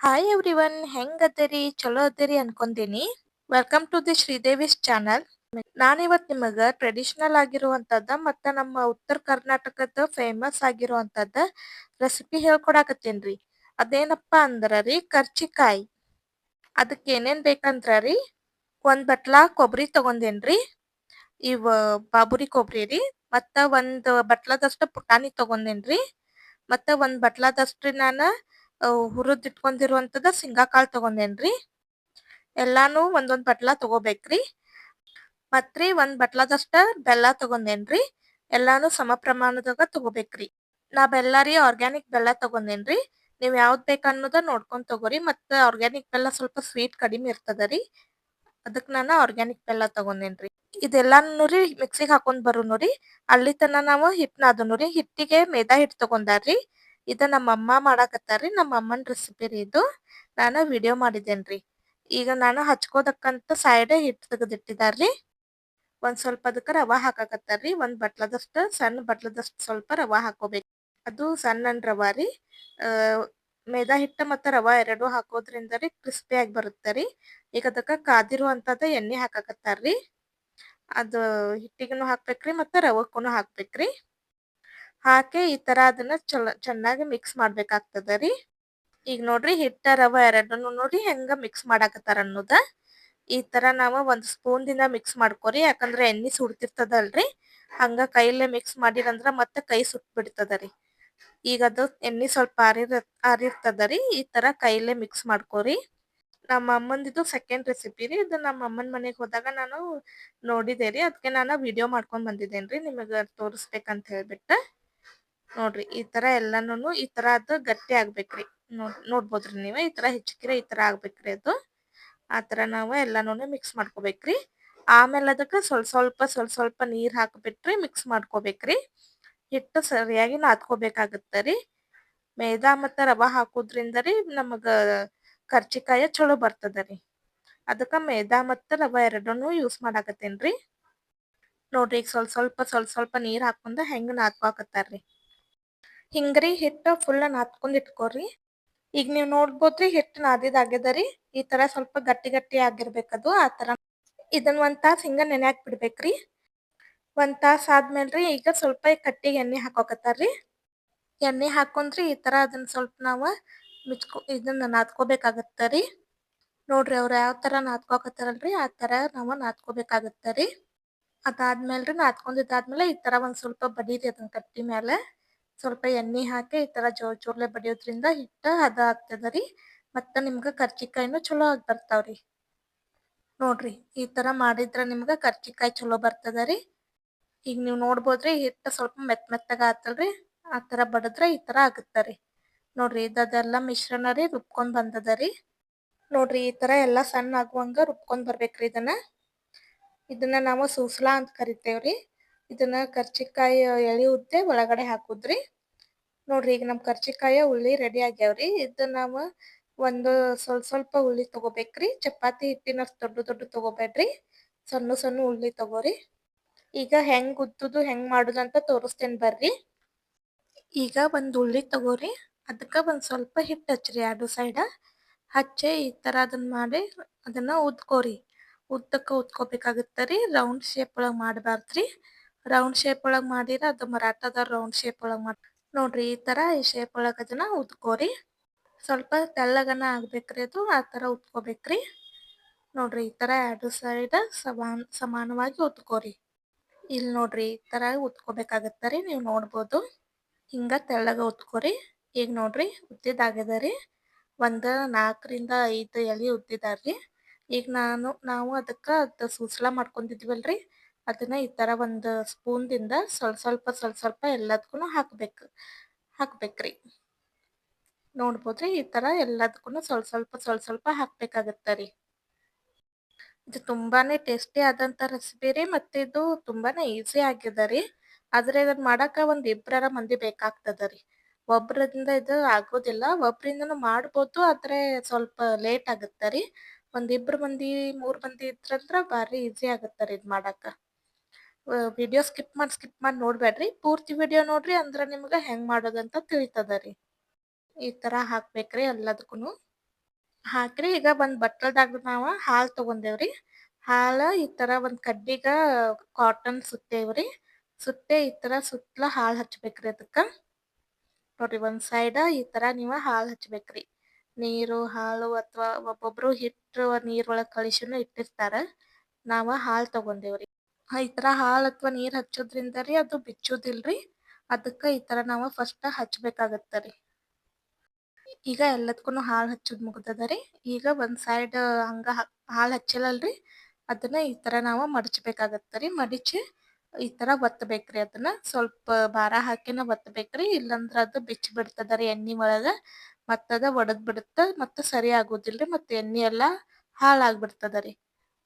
Hi everyone ಹೆಂಗ್ ಅದರಿ? ಚಲೋ ಅದರಿ ಅನ್ಕೊಂತೀನಿ. Welcome to the Sridevi's channel ನಾನಿವತ್ ನಿಮಗ ಟ್ರೆಡಿಷನಲ್ ಆಗಿರುವಂತದ್ದ ಮತ್ತ ನಮ್ಮ ಉತ್ತರ ಕರ್ನಾಟಕದ ಫೇಮಸ್ ಆಗಿರುವಂತದ್ದ ರೆಸಿಪಿ ಹೇಳ್ಕೊಡಾಕತ್ತೇನ್ರಿ. ಅದೇನಪ್ಪಾ ಅಂದ್ರ ರೀ, ಕರ್ಚಿಕಾಯಿ. ಅದಕ್ಕೆ ಏನೇನ್ ಬೇಕಂದ್ರ ರೀ, ಒಂದ್ ಬಟ್ಲ ಕೊಬ್ಬರಿ ತಗೊಂಡೇನ್ರಿ. ಇವ ಬಾಬುರಿ ಕೊಬ್ಬರಿ ರೀ, ಮತ್ತ ಒಂದ್ ಬಟ್ಲಾದಷ್ಟು ಪುಟಾಣಿ ತಗೊಂಡೇನ್ರಿ. ಮತ್ತ ಒಂದ್ ಬಟ್ಲದಷ್ಟ್ರಿ ನಾನ ಹುರಿದ್ ಇಟ್ಕೊಂಡಿರುವಂತದ ಶೇಂಗಾ ಕಾಳು ತಗೊಂಡೇನ್ರಿ? ಎಲ್ಲಾನು ಒಂದೊಂದ್ ಬಟ್ಲಾ ತಗೋಬೇಕ್ರಿ. ಮತ್ರಿ ಒಂದ್ ಬಟ್ಲಾದಷ್ಟ ಬೆಲ್ಲ ತಗೊಂಡೇನ್ರಿ? ಎಲ್ಲಾನು ಸಮ ಪ್ರಮಾಣದಾಗ ತಗೋಬೇಕ್ರಿ. ನಾ ಬೆಲ್ಲ ರೀ ಆರ್ಗ್ಯಾನಿಕ್ ಬೆಲ್ಲ ತಗೊಂಡೇನ್ರಿ? ನೀವ್ ಯಾವ್ದ್ ಬೇಕನ್ನೋದ ನೋಡ್ಕೊಂಡ್ ತಗೋರಿ. ಮತ್ತ ಆರ್ಗ್ಯಾನಿಕ್ ಬೆಲ್ಲ ಸ್ವಲ್ಪ ಸ್ವೀಟ್ ಕಡಿಮೆ ಇರ್ತದ ರೀ. ಅದಕ್ ನಾನು ಆರ್ಗ್ಯಾನಿಕ್ ಬೆಲ್ಲ ತಗೊಂಡೇನ್ರಿ. ಇದೆಲ್ಲಾನು ರೀ ಮಿಕ್ಸಿಗ್ ಹಾಕೊಂಡ್ ಬರೋನು ರೀ. ಅಲ್ಲಿ ತನ ನಾವು ಹಿಟ್ಟನ್ನ ಅದನು ರೀ. ಹಿಟ್ಟಿಗೆ ಮೈದಾ ಹಿಟ್ ತಗೊಂಡಾರ್ರಿ. ಇದ ನಮ್ಮ ಅಮ್ಮ ಮಾಡಾಕತ್ತಾರ್ರಿ. ನಮ್ಮ ಅಮ್ಮನ ರೆಸಿಪಿ ರೀ ಇದು. ನಾನು ವಿಡಿಯೋ ಮಾಡಿದೇನ್ರಿ ಈಗ ನಾನು ಹಚ್ಕೋದಕ್ಕಂತ ಸೈಡ್ ಹಿಟ್ಟು ತೆಗೆದಿಟ್ಟಿದಾರ್ರಿ. ಒಂದ್ ಸ್ವಲ್ಪ ಅದಕ್ಕ ರವಾ ಹಾಕಾಕತ್ತಾರ್ರಿ. ಒಂದ್ ಬಟ್ಲದಷ್ಟು, ಸಣ್ಣ ಬಟ್ಲದಷ್ಟು ಸ್ವಲ್ಪ ರವಾ ಹಾಕೋಬೇಕು. ಅದು ಸಣ್ಣ ರವಾ ರೀ. ಮೈದಾ ಹಿಟ್ಟ ಮತ್ತ ರವಾ ಎರಡು ಹಾಕೋದ್ರಿಂದ ರೀ ಕ್ರಿಸ್ಪಿ ಆಗಿ ರೀ. ಈಗ ಅದಕ್ಕ ಕಾದಿರುವಂತದ ಅದು ಹಾಕಾಕತ್ತಾರ್ರಿ ಹಾಕ್ಬೇಕು ರೀ ಹಾಕ್ಬೇಕ್ರಿ ಮತ್ತ ಹಾಕ್ಬೇಕು ಹಾಕ್ಬೇಕ್ರಿ ಹಾಕಿ ಈ ತರ ಅದನ್ನ ಚೆನ್ನಾಗಿ ಮಿಕ್ಸ್ ಮಾಡ್ಬೇಕಾಗ್ತದ ರೀ. ಈಗ ನೋಡ್ರಿ ಹಿಟ್ಟ, ರವ ಎರಡನ್ನು ನೋಡಿ ಹೆಂಗ ಮಿಕ್ಸ್ ಮಾಡಾಕತ್ತಾರ ಅನ್ನೋದ. ಈ ತರ ನಾವು ಒಂದ್ ಸ್ಪೂನ್ ದಿಂದ ಮಿಕ್ಸ್ ಮಾಡ್ಕೊರಿ, ಯಾಕಂದ್ರೆ ಎಣ್ಣಿ ಸುಡ್ತಿರ್ತದಲ್ರಿ. ಹಂಗ ಕೈಯಲ್ಲೇ ಮಿಕ್ಸ್ ಮಾಡಿರಂದ್ರ ಮತ್ತೆ ಕೈ ಸುಟ್ಬಿಡ್ತದರಿ ಬಿಡ್ತದ ರೀ. ಈಗ ಅದು ಎಣ್ಣೆ ಸ್ವಲ್ಪ ಆರಿರ, ಆರಿರ್ತದ ರೀ, ಈ ತರ ಕೈಯಲ್ಲೇ ಮಿಕ್ಸ್ ಮಾಡ್ಕೊರಿ. ನಮ್ಮ ಅಮ್ಮಂದಿದು ಸೆಕೆಂಡ್ ರೆಸಿಪಿ ರೀ, ಇದು ನಮ್ಮ ಅಮ್ಮನ ಮನೆಗೆ ಹೋದಾಗ ನಾನು ನೋಡಿದೆ ರೀ ಅದಕ್ಕೆ ನಾನು ವಿಡಿಯೋ ಮಾಡ್ಕೊಂಡ್ ಬಂದಿದ್ದೇನ್ರಿ ನಿಮಗ ತೋರಿಸ್ಬೇಕಂತ ಹೇಳ್ಬಿಟ್ಟ. ನೋಡ್ರಿ, ಈ ತರ ಎಲ್ಲಾನು ಈ ತರ ಅದು ಗಟ್ಟಿ ಆಗ್ಬೇಕ್ರಿ. ನೋಡ್, ನೋಡ್ಬೋದ್ರಿ ನೀವ್, ಈ ತರ ಹಿಚ್ಕಿರ ಈ ತರ ಆಗ್ಬೇಕ್ರಿ ಅದು. ಆ ಆತರ ನಾವು ಎಲ್ಲಾನು ಮಿಕ್ಸ್ ಮಾಡ್ಕೋಬೇಕ್ರಿ. ಆಮೇಲೆ ಅದಕ್ಕೆ ಸ್ವಲ್ಪ ಸ್ವಲ್ಪ ಸ್ವಲ್ಪ ಸ್ವಲ್ಪ ನೀರ್ ಹಾಕ್ಬಿಟ್ರಿ ಮಿಕ್ಸ್ ಮಾಡ್ಕೋಬೇಕ್ರಿ. ಹಿಟ್ಟು ಸರಿಯಾಗಿ ನಾದ್ಕೋಬೇಕಾಗತ್ತರಿ ಮೈದಾ ಮತ್ತ ರವಾ ಹಾಕೋದ್ರಿಂದ ರೀ ನಮಗ ಕರ್ಚಿಕಾಯ ಚಲೋ ಬರ್ತದ ರೀ. ಅದಕ್ಕ ಮೈದಾ ಮತ್ತ ರವಾ ಎರಡನ್ನು ಯೂಸ್ ಮಾಡಾಕತ್ತೇನ್ರಿ. ನೋಡ್ರಿ, ಈಗ ಸ್ವಲ್ಪ ಸ್ವಲ್ಪ ಸ್ವಲ್ಪ ಸ್ವಲ್ಪ ನೀರ್ ಹಾಕೊಂಡ ಹೆಂಗೆ ನಾದ್ಕೋಕತ್ತಾರ್ರಿ. ಹಿಂಗ್ರಿ ಹಿಟ್ಟ ಫುಲ್ ನಾದ್ಕೊಂಡ್ ಇಟ್ಕೋರಿ. ಈಗ ನೀವ್ ನೋಡ್ಬೋದ್ರಿ ಹಿಟ್ಟು ನಾದಿದ್ ಆಗ್ಯದರಿ ಈ ತರ ಸ್ವಲ್ಪ ಗಟ್ಟಿ ಗಟ್ಟಿ ಆಗಿರ್ಬೇಕದು ಆತರ ಇದನ್ ಒಂದ್ ತಾಸ್ ಹಿಂಗ ನೆನ್ಯಾಕ್ ಬಿಡ್ಬೇಕ್ರಿ. ಒಂದ್ ತಾಸ್ ಆದ್ಮೇಲ್ರಿ ಈಗ ಸ್ವಲ್ಪ ಕಟ್ಟಿಗೆ ಎಣ್ಣೆ ಹಾಕೋಕತ್ತಾರ್ರಿ ಎಣ್ಣೆ ಹಾಕೊಂಡ್ರಿ ಈ ತರ ಅದನ್ನ ಸ್ವಲ್ಪ ನಾವು ಮಿಚ್ಕೊ, ಇದನ್ನ ನಾದ್ಕೋಬೇಕಾಗತ್ತರಿ ನೋಡ್ರಿ ಅವ್ರ ಯಾವ ತರ ನಾದ್ಕೋಕತ್ತಾರಲ್ರಿ, ಆ ತರ ನಾವ ನಾದ್ಕೋಬೇಕಾಗತ್ತರಿ ಅದಾದ್ಮೇಲ್ರಿ ನಾದ್ಕೊಂಡಿದ್ದಾದ್ಮೇಲೆ ಈ ತರ ಒಂದ್ ಸ್ವಲ್ಪ ಬಡೀರಿ ಅದನ್ ಕಟ್ಟಿ ಮ್ಯಾಲ. ಸ್ವಲ್ಪ ಎಣ್ಣೆ ಹಾಕಿ ಈ ತರ ಜೋರ್ ಜೋರ್ಲೆ ಬಡಿಯೋದ್ರಿಂದ ಹಿಟ್ಟ ಹದ ಆಗ್ತದ ರೀ. ಮತ್ತ ನಿಮ್ಗ ಕರ್ಜಿಕಾಯಿನೂ ಚಲೋ ಆಗ್ ಬರ್ತಾವ್ರಿ. ನೋಡ್ರಿ ಈ ತರ ಮಾಡಿದ್ರ ನಿಮ್ಗ ಕರ್ಜಿಕಾಯಿ ಚಲೋ ಬರ್ತದ ರೀ. ಈಗ ನೀವ್ ನೋಡ್ಬೋದ್ರಿ ಹಿಟ್ಟ ಸ್ವಲ್ಪ ಮೆತ್ ಮೆತ್ತಗ ಆತಲ್ರಿ. ತರ ಬಡದ್ರ ಈ ತರ ರೀ. ನೋಡ್ರಿ ಇದೆಲ್ಲ ಮಿಶ್ರಣ ರೀ ರುಬ್ಕೊಂಡ್ ಬಂದದ ರೀ. ನೋಡ್ರಿ ಈ ತರ ಎಲ್ಲಾ ಸಣ್ಣ ಆಗುವಂಗ ರುಬ್ಕೊಂಡ್ ಬರ್ಬೇಕ್ರಿ ಇದನ್ನ. ಇದನ್ನ ನಾವು ಸೂಸ್ಲಾ ಅಂತ ಕರಿತೇವ್ರಿ. ಇದನ್ನ ಕರ್ಚಿಕಾಯಿ ಎಳಿ ಉದ್ದೆ ಒಳಗಡೆ ಹಾಕುದ್ರಿ. ನೋಡ್ರಿ ಈಗ ನಮ್ ಕರ್ಚಿಕಾಯ ಉಳ್ಳಿ ರೆಡಿ ಆಗ್ಯಾವ್ರಿ. ಇದನ್ನ ನಾವ ಒಂದು ಸ್ವಲ್ಪ ಸ್ವಲ್ಪ ಉಳ್ಳಿ ತಗೋಬೇಕ್ರಿ. ಚಪಾತಿ ಹಿಟ್ಟಿನಷ್ಟು ದೊಡ್ಡ ದೊಡ್ಡ ತಗೋಬೇಡ್ರಿ. ಸಣ್ಣ ಸಣ್ಣ ಉಳ್ಳಿ ತಗೋರಿ. ಈಗ ಹೆಂಗ್ ಉದ್ದುದು ಹೆಂಗ್ ಮಾಡುದಂತ ತೋರಿಸ್ತೇನೆ ಬರ್ರಿ. ಈಗ ಒಂದ್ ಉಳ್ಳಿ ತಗೋರಿ. ಅದಕ್ಕ ಒಂದ್ ಸ್ವಲ್ಪ ಹಿಟ್ಟು ಹಚ್ರಿ ಎರಡು ಸೈಡ. ಹಚ್ಚೆ ಈ ತರ ಅದನ್ನ ಮಾಡಿ ಅದನ್ನ ಉದ್ಕೋರಿ. ಉದ್ದಕ್ಕ ಉದ್ಕೋಬೇಕಾಗತ್ತರಿ ರೌಂಡ್ ಶೇಪ್ ಒಳಗ್ ಮಾಡ್ಬಾರ್ದ್ರಿ. ರೌಂಡ್ ಶೇಪ್ ಒಳಗ್ ಮಾಡಿರ ಅದು ಮರಾಠದ ರೌಂಡ್ ಶೇಪ್ ಒಳಗ್ ಮಾಡ್, ನೋಡ್ರಿ ಈ ತರ ಈ ಶೇಪ್ ಒಳಗ್ ಅದನ್ನ ಉದ್ಕೋರಿ ಸ್ವಲ್ಪ ತೆಳ್ಳಗನ ಆಗ್ಬೇಕ್ರಿ ಅದು, ಆ ತರ ಉತ್ಕೋಬೇಕ್ರಿ. ನೋಡ್ರಿ ಈ ತರ ಎರಡು ಸೈಡ್ ಸಮಾನ್, ಸಮಾನವಾಗಿ ಉತ್ಕೋರಿ. ಇಲ್ಲಿ ನೋಡ್ರಿ ಈ ತರ ಉತ್ಕೋಬೇಕಾಗತ್ತರಿ, ನೀವು ನೋಡ್ಬೋದು. ಹಿಂಗ ತೆಳ್ಳಗ ಉತ್ಕೋರಿ. ಈಗ ನೋಡ್ರಿ ಉದ್ದಿದಾಗಿದೆ ರೀ ಒಂದು ನಾಲ್ಕರಿಂದ ಐದು ಎಲೆ ಉದ್ದಿದಾರ್ರಿ. ಈಗ ನಾನು, ನಾವು ಅದಕ್ಕ ಅದು ಸೂಸ್ಲಾ ಮಾಡ್ಕೊಂಡಿದ್ವಲ್ರರಿ ಅದನ್ನ ಈ ತರ ಒಂದ್ ಸ್ಪೂನ್ ದಿಂದ ಸ್ವಲ್ಪ ಸ್ವಲ್ಪ ಸ್ವಲ್ಪ ಸ್ವಲ್ಪ ಎಲ್ಲದಕ್ಕೂ ಹಾಕಬೇಕು, ಹಾಕ್ಬೇಕ್ರಿ. ನೋಡ್ಬೋದ್ರಿ ಈ ತರ ಎಲ್ಲದಕ್ಕೂ ಸ್ವಲ್ಪ ಸ್ವಲ್ಪ ಸ್ವಲ್ಪ ಸ್ವಲ್ಪ ಹಾಕ್ಬೇಕಾಗತ್ತರಿ ಇದು ತುಂಬಾನೇ ಟೇಸ್ಟಿ ಆದಂತ ರೆಸಿಪಿ ರೀ ಮತ್ತೆ ಇದು ತುಂಬಾನೇ ಈಸಿ ಆಗ್ಯದ ರೀ. ಆದ್ರೆ ಇದನ್ನ ಮಾಡಾಕ ಒಂದ್ ಇಬ್ಬರ ಮಂದಿ ಬೇಕಾಗ್ತದ ರೀ. ಇದು ಆಗೋದಿಲ್ಲ, ಒಬ್ರಿಂದನು ಮಾಡ್ಬೋದು ಆದ್ರೆ ಸ್ವಲ್ಪ ಲೇಟ್ ಆಗತ್ತರಿ ಒಂದ್ ಇಬ್ರು ಮಂದಿ, ಮೂರ್ ಮಂದಿ ಇದ್ರಂದ್ರ ಬಾರಿ ಈಸಿ ಆಗತ್ತರಿ ಇದ್ ಮಾಡಾಕ. ವಿಡಿಯೋ ಸ್ಕಿಪ್ ಮಾಡಿ ಸ್ಕಿಪ್ ಮಾಡಿ ನೋಡ್ಬ್ಯಾಡ್ರಿ ಪೂರ್ತಿ ವಿಡಿಯೋ ನೋಡ್ರಿ, ಅಂದ್ರೆ ನಿಮ್ಗೆ ಹೆಂಗ್ ಮಾಡೋದಂತ ತಿಳಿತದ ರೀ ಈ ತರ ಹಾಕ್ಬೇಕ್ರಿ ಎಲ್ಲದಕ್ಕೂ ಹಾಕ್ರಿ, ಈಗ ಒಂದ್ ಬಟ್ಟಲ್ದಾಗ ನಾವು ಹಾಲ್ ತಗೊಂಡೇವ್ರಿ. ಹಾಲ ಈ ತರ ಒಂದ್ ಕಡ್ಡಿಗ ಕಾಟನ್ ಸುತ್ತೇವ್ರಿ. ಸುತ್ತೆ ಈ ತರ ಸುತ್ಲ ಹಾಲ್ ಹಚ್ಬೇಕ್ರಿ ಅದಕ್ಕ. ನೋಡ್ರಿ, ಒಂದ್ ಸೈಡ್ ಈ ತರ ನೀವ ಹಾಲ್ ಹಚ್ಬೇಕ್ರಿ. ನೀರು, ಹಾಲು ಅಥವಾ ಒಬ್ಬೊಬ್ರು ಹಿಟ್ಟು ನೀರೊಳಗ್ ಕಳಿಸಿನೂ ಇಟ್ಟಿರ್ತಾರ. ನಾವು ಹಾಲ್ ತಗೊಂಡೇವ್ರಿ. ಈ ತರ ಹಾಲ್ ಅಥವಾ ನೀರ್ ಹಚ್ಚೋದ್ರಿಂದ ರೀ ಅದು ಬಿಚ್ಚುದಿಲ್ರಿ. ಅದಕ್ಕ ಈ ತರ ನಾವು ಫಸ್ಟ್ ಹಚ್ಬೇಕಾಗತ್ತರಿ. ಈಗ ಎಲ್ಲದಕ್ಕೂ ಹಾಲ್ ಮುಗ್ದದ ರೀ ಈಗ ಒಂದ್ ಸೈಡ್ ಹಂಗ ಹಾಲ್ ಹಚ್ಚಲಲ್ರಿ. ಅದನ್ನ ಈ ತರ ನಾವು ಮಡಚ್ಬೇಕಾಗತ್ತರಿ. ಮಡಚಿ ಈ ತರ ಒತ್ತಬೇಕ್ರಿ ಅದನ್ನ. ಸ್ವಲ್ಪ ಭಾರ ಹಾಕಿನ ಒತ್ತಬೇಕ್ರಿ ಇಲ್ಲಾಂದ್ರ ಅದು ಬಿಚ್ಚ ಬಿಡ್ತದರಿ ಎಣ್ಣಿ ಒಳಗ. ಮತ್ತದ ಒಡದ್ ಬಿಡುತ್ತ ಮತ್ತ ಸರಿ ಆಗುದಿಲ್ರಿ. ಮತ್ತ ಎಣ್ಣಿ ಎಲ್ಲಾ ಹಾಳಾಗ್ಬಿಡ್ತದರಿ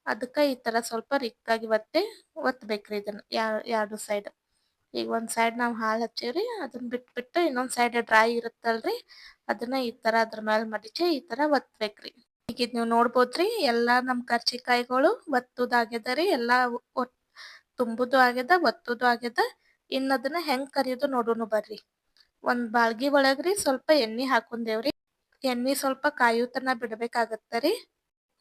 ಅದಕ್ಕ ಈ ತರ ಸ್ವಲ್ಪ ರಿಕ್ಕಾಗಿ ಒತ್ತಿ ಒತ್ತಬೇಕ್ರಿ ಇದನ್ನು ಎರಡು ಸೈಡ್ ಈಗ ಒಂದು ಸೈಡ್ ನಾವು ಹಾಲ್ ರೀ ಅದನ್ನ ಬಿಟ್ಬಿಟ್ಟು ಇನ್ನೊಂದು ಸೈಡ್ ಡ್ರೈ ಇರುತ್ತಲ್ರಿ, ಅದನ್ನ ಈ ತರ ಅದ್ರ ಮೇಲೆ ಮಡಿಚಿ ಈ ತರ ಒತ್ತಬೇಕ್ರಿ ಈಗ ನೀವು ನೋಡ್ಬೋದ್ರಿ, ಎಲ್ಲ ನಮ್ಮ ಕರ್ಚಿಕಾಯಿಗಳು ಒತ್ತುದಾಗ್ಯದರಿ ಎಲ್ಲಾ ತುಂಬುದು ಆಗ್ಯದ, ಒತ್ತುದು ಆಗ್ಯದ ಇನ್ನ ಅದನ್ನ ಹೆಂಗ್ ಕರಿಯೋದು ನೋಡೋನು ಬರ್ರಿ. ಒಂದ್ ಬಾಳ್ಗಿ ಒಳಗ್ರಿ ಸ್ವಲ್ಪ ಎಣ್ಣೆ ಹಾಕೊಂಡೇವ್ರಿ. ಎಣ್ಣೆ ಸ್ವಲ್ಪ ಕಾಯುತನ ಬಿಡ್ಬೇಕಾಗತ್ತರಿ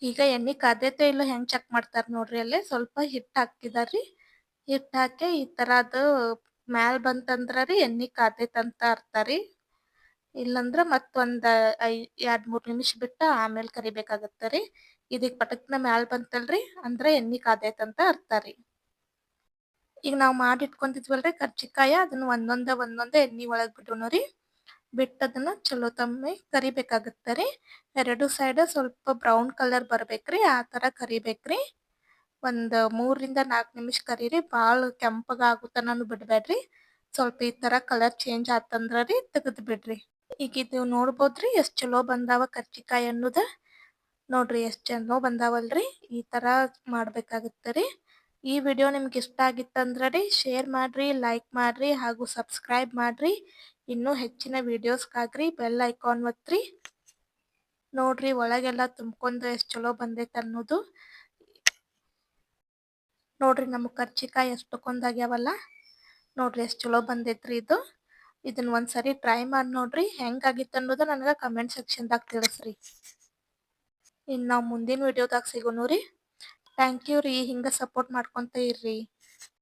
ಈಗ ಎಣ್ಣೆ ಕಾದೈತೋ ಇಲ್ಲೋ ಹೆಂಗ್ ಚೆಕ್ ಮಾಡ್ತಾರ ನೋಡ್ರಿ ಅಲ್ಲಿ? ಸ್ವಲ್ಪ ಹಿಟ್ಟು ಹಾಕಿದಾರ್ರಿ. ಹಿಟ್ಟು ಹಾಕಿ ಈ ತರ ಅದು ಮ್ಯಾಲ ಬಂತಂದ್ರ ರೀ ಎಣ್ಣೆ ಕಾದೈತಂತ ರೀ. ಇಲ್ಲಂದ್ರ ಮತ್ತೊಂದ್ ಐ, ಎರಡ್, ಮೂರ್ ನಿಮಿಷ ಬಿಟ್ಟು ಆಮೇಲೆ ಕರಿಬೇಕಾಗತ್ತೆ ಕರಿಬೇಕಾಗತ್ತರಿ ಇದಕ್ಕೆ ಪಟಕ್ನ ಮ್ಯಾಲ ಬಂತಲ್ರಿ, ಅಂದ್ರ ಎಣ್ಣೆ ಕಾದೈತಂತ ರೀ. ಈಗ ನಾವ್ ಮಾಡಿ ಇಟ್ಕೊಂತಿದ್ವಲ್ರಿ ಕರ್ಜಿಕಾಯ, ಅದನ್ನ ಒಂದೊಂದ ಒಂದೊಂದ ಎಣ್ಣಿ ಒಳಗ್ ಬಿಡೋಣರಿ ಬಿಟ್ಟ ಅದನ್ನ ಚಲೋ ತಮ್ಮಿ ಕರಿಬೇಕಾಗತ್ತರಿ. ಎರಡು ಸೈಡ್ ಸ್ವಲ್ಪ ಬ್ರೌನ್ ಕಲರ್ ಬರಬೇಕು ರೀ ಆ ತರ ಕರಿಬೇಕ್ರಿ. ಒಂದು ಮೂರರಿಂದ ನಾಲ್ಕು ನಿಮಿಷ ಕರೀರಿ ಭಾಳ ಕೆಂಪಗ ಆಗುತನನು ಬಿಡ್ಬ್ಯಾಡ್ರಿ ಸ್ವಲ್ಪ ಈ ತರ ಕಲರ್ ಚೇಂಜ್ ಆತಂದ್ರ ರೀ ತೆಗೆದು ಬಿಡ್ರಿ. ಈಗ ಇದು ನೋಡ್ಬೋದ್ರಿ, ಎಷ್ಟ್ ಚಲೋ ಬಂದಾವ ಕರ್ಜಿಕಾಯಿ ಅನ್ನೋದು. ನೋಡ್ರಿ ಎಷ್ಟ್ ಚಂದ ಬಂದಾವಲ್ರಿ, ಈ ತರ ಮಾಡ್ಬೇಕಾಗತ್ತರಿ. ಈ ವಿಡಿಯೋ ನಿಮ್ಗೆ ಇಷ್ಟ ಆಗಿತ್ತಂದ್ರೆ ರೀ ಶೇರ್ ಮಾಡ್ರಿ ಲೈಕ್ ಮಾಡ್ರಿ ಹಾಗೂ ಸಬ್ಸ್ಕ್ರೈಬ್ ಮಾಡ್ರಿ. ಇನ್ನೂ ಹೆಚ್ಚಿನ ವಿಡಿಯೋಸ್ಗಾಗ್ರಿ, ಬೆಲ್ ಐಕಾನ್ ಒತ್ತ್ರಿ ನೋಡ್ರಿ ಒಳಗೆಲ್ಲ ತುಂಬ್ಕೊಂಡು ಎಷ್ಟು ಚಲೋ ಬಂದೈತೆ ಅನ್ನೋದು. ನೋಡ್ರಿ ನಮ್ ಕರ್ಚಿಕಾಯಿ ಎಷ್ಟಕ್ಕೊಂದಾಗ್ಯಾವಲ್ಲ. ನೋಡ್ರಿ ಎಷ್ಟು ಚಲೋ ಬಂದೈತ್ರಿ ಇದು. ಇದನ್ನ ಒಂದ್ಸರಿ ಟ್ರೈ ಮಾಡಿ ನೋಡ್ರಿ, ಹೆಂಗಾಗಿತ್ತು ಅನ್ನೋದು ನನಗೆ ಕಮೆಂಟ್ ಸೆಕ್ಷನ್ದಾಗ ತಿಳಿಸ್ರಿ. ಇನ್ನು ನಾವು ಮುಂದಿನ ವಿಡಿಯೋದಾಗ ಸಿಗೋನು ರೀ ಥ್ಯಾಂಕ್ ಯು ರೀ, ಹಿಂಗೆ ಸಪೋರ್ಟ್ ಮಾಡ್ಕೊತ ಇರ್ರಿ.